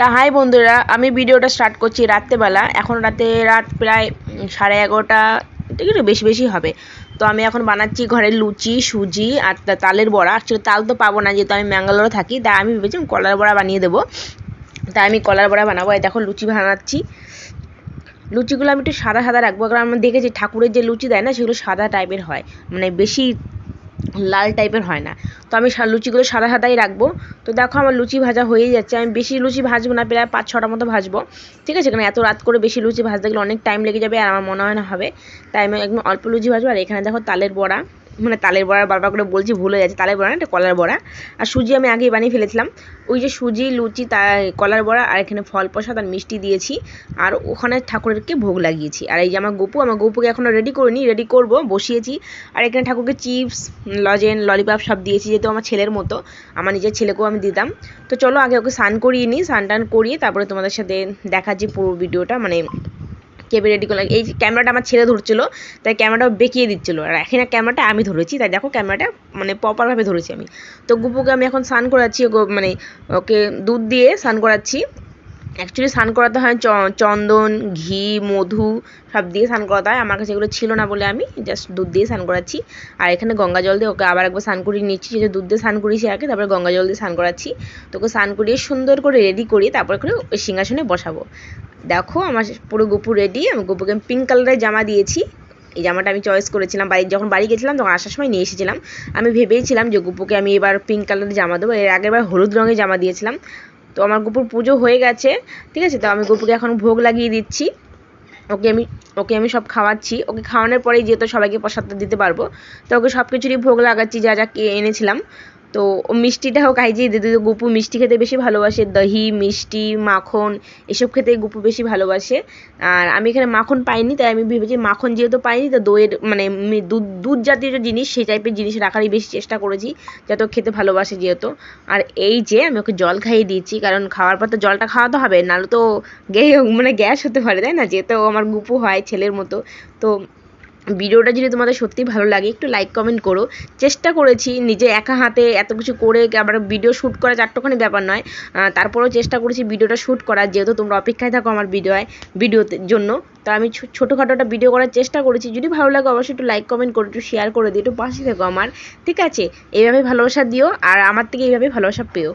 তা হাই বন্ধুরা, আমি ভিডিওটা স্টার্ট করছি রাত্রেবেলা। এখন রাতে রাত প্রায় সাড়ে এগারোটা একটু বেশি বেশি হবে। তো আমি এখন বানাচ্ছি ঘরে লুচি, সুজি আর তালের বড়া। অ্যাকচুয়ালি তাল তো পাবো না, যেহেতু আমি ম্যাঙ্গালোরে থাকি তাই আমি ভেবেছি আমি কলার বড়া বানিয়ে দেবো। তাই আমি কলার বড়া বানাবো। এই দেখো লুচি বানাচ্ছি। লুচিগুলো আমি একটু সাদা সাদা রাখব। কারণ আমি দেখেছি ঠাকুরের যে লুচি দেয় না, সেগুলো সাদা টাইপের হয়। মানে বেশি লাল টাইপের হয় না। তো আমি লুচিগুলো সাদা সাদাই রাখব। তো দেখো আমার লুচি ভাজা হয়েই যাচ্ছে। আমি বেশি লুচি ভাজবো না, প্রায় পাঁচ ছটার মতো ভাজবো। ঠিক আছে? কারণ এত রাত করে বেশি লুচি ভাজতে গেলে অনেক টাইম লেগে যাবে আর আমার মনে হয় না হবে। তাই আমি একদম অল্প লুচি ভাজবো। আর এখানে দেখো তালের বড়া। মানে তালের বড়া বারবার করে বলছি, ভুলে যাচ্ছে, তালের বড়া না কলার বড়া। আর সুজি আমি আগেই বানিয়ে ফেলেছিলাম। ওই যে সুজি, লুচি তা কলার বড়া আর এখানে ফল প্রসাদ আর মিষ্টি দিয়েছি। আর ওখানে ঠাকুরেরকে ভোগ লাগিয়েছি। আর এই যে আমার গপু, আমার গপুকে এখনও রেডি করিনি রেডি করব, বসিয়েছি। আর এখানে ঠাকুরকে চিপস লজেন ললিপপ সব দিয়েছি, যেহেতু আমার ছেলের মতো। আমার নিজের ছেলেকেও আমি দিতাম। তো চলো আগে ওকে স্নান করিয়ে নিই স্নান টান করিয়ে তারপরে তোমাদের সাথে দেখাচ্ছি পুরো ভিডিওটা মানে কেবে রেডি করলাম এই ক্যামেরাটা আমার ছেলে ধরছিল, তাই ক্যামেরাটা বেঁকিয়ে দিচ্ছিল। আর এখানে ক্যামেরাটা আমি ধরেছি, তাই দেখো ক্যামেরাটা মানে প্রপারভাবে ধরেছি আমি। তো গুপুকে আমি এখন স্নান করাচ্ছি মানে ওকে দুধ দিয়ে স্নান করাচ্ছি। অ্যাকচুয়ালি স্নান করাতে হয় চন্দন, ঘি, মধু, সব দিয়ে স্নান করাতে হয়। আমার কাছে এগুলো ছিল না বলে আমি জাস্ট দুধ দিয়ে স্নান করাচ্ছি। আর এখানে গঙ্গা জল দিয়ে ওকে আবার একবার স্নান করিয়ে নিচ্ছি। যে দুধ দিয়ে স্নান করিয়েছি আগে, তারপরে গঙ্গা জল দিয়ে স্নান করাচ্ছি। তো ওকে স্নান করিয়ে সুন্দর করে রেডি করি, তারপরে করে ওই সিংহাসনে বসাবো। দেখো, আমার পুরো গপু রেডি আমি গপুকে পিঙ্ক কালারের জামা দিয়েছি। এই জামাটা আমি চয়েস করেছিলাম। বাড়ি, যখন বাড়ি গেছিলাম, তখন আসার সময় নিয়ে এসেছিলাম। আমি ভেবেইছিলাম যে গুপুকে আমি এবার পিঙ্ক কালারের জামা দেবো। এর আগের বার হলুদ রঙের জামা দিয়েছিলাম। তো আমার গুপুর পুজো হয়ে গেছে, ঠিক আছে? তো আমি গুপুকে এখন ভোগ লাগিয়ে দিচ্ছি। ওকে আমি ওকে আমি সব খাওয়াচ্ছি। ওকে খাওয়ানোর পরেই যেহেতু সবাইকে প্রসাদটা দিতে পারব, তো ওকে সব কিছুরই ভোগ লাগাচ্ছি, যা যা এনেছিলাম। তো মিষ্টিটাও খাইছি দিদি গুপু মিষ্টি খেতে বেশি ভালোবাসে, দহি, মিষ্টি, মাখন, এসব খেতে গুপু বেশি ভালোবাসে। আর আমি এখানে মাখন পাইনি, তাই আমি ভেবেছি মাখন যেহেতু পাইনি, তো দইয়ের মানে দুধ দুধ জাতীয় যে জিনিস, সেই টাইপের জিনিস রাখারই বেশি চেষ্টা করেছি, যাতে খেতে ভালোবাসে যেহেতু। আর এই যে আমি ওকে জল খাইয়ে দিয়েছি, কারণ খাওয়ার পর তো জলটা খাওয়াতে হবে, নাহলে তো গে মানে গ্যাস হতে পারে, তাই না? যেহেতু আমার গুপু হয়, ছেলের মতো, তো ভিডিওটা যদি তোমাদের সত্যি ভালো লাগে, একটু লাইক কমেন্ট করো। চেষ্টা করেছি নিজে একা হাতে এত কিছু করে আবার ভিডিও শ্যুট করা চারটোখানি ব্যাপার নয়। তারপরেও চেষ্টা করেছি ভিডিওটা শ্যুট করার, যেহেতু তোমরা অপেক্ষায় থাকো আমার ভিডিও ভিডিওতে জন্য। তো আমি ছোটোখাটো একটা ভিডিও করার চেষ্টা করেছি। যদি ভালো লাগে অবশ্যই একটু লাইক কমেন্ট করো একটু শেয়ার করে দিও, একটু পাশে থেকো আমার। ঠিক আছে? এইভাবে ভালোবাসা দিও, আর আমার থেকে এইভাবে ভালোবাসা পেও।